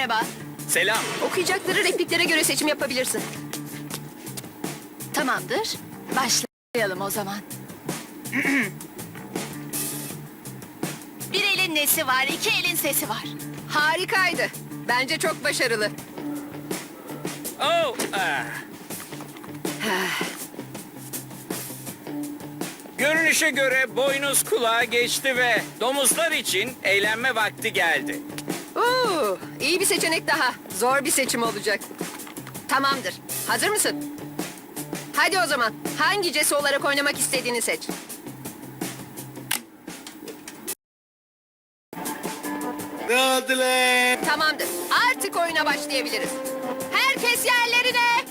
Merhaba. Selam. Okuyacakları repliklere göre seçim yapabilirsin. Tamamdır. Başlayalım o zaman. Bir elin nesi var, iki elin sesi var. Harikaydı. Bence çok başarılı. Oh, ah. Görünüşe göre boynuz kulağa geçti ve domuzlar için eğlenme vakti geldi. Oo, iyi bir seçenek daha. Zor bir seçim olacak. Tamamdır. Hazır mısın? Hadi o zaman. Hangi cesi olarak oynamak istediğini seç. Ne oldu lan? Tamamdır. Artık oyuna başlayabiliriz. Herkes yerlerine.